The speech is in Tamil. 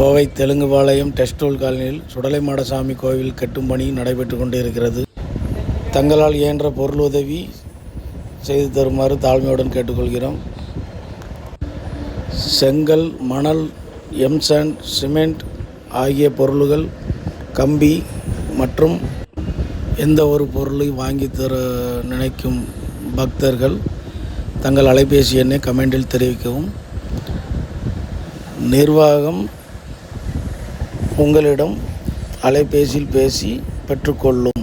கோவை தெலுங்குபாளையம் டெஸ்டோல் காலனியில் சுடலைமாடசாமி கோவில் கட்டும் பணி நடைபெற்று கொண்டிருக்கிறது. தங்களால் இயன்ற பொருளுதவி செய்து தருமாறு தாழ்மையுடன் கேட்டுக்கொள்கிறோம். செங்கல் மணல் எம்சாண்ட் சிமெண்ட் ஆகிய பொருள்கள் கம்பி மற்றும் எந்த ஒரு பொருளை வாங்கி தர நினைக்கும் பக்தர்கள் தங்கள் அலைபேசி எண்ணை கமெண்டில் தெரிவிக்கவும். நிர்வாகம் உங்களிடம் அலைபேசியில் பேசி பெற்றுக்கொள்ளும்.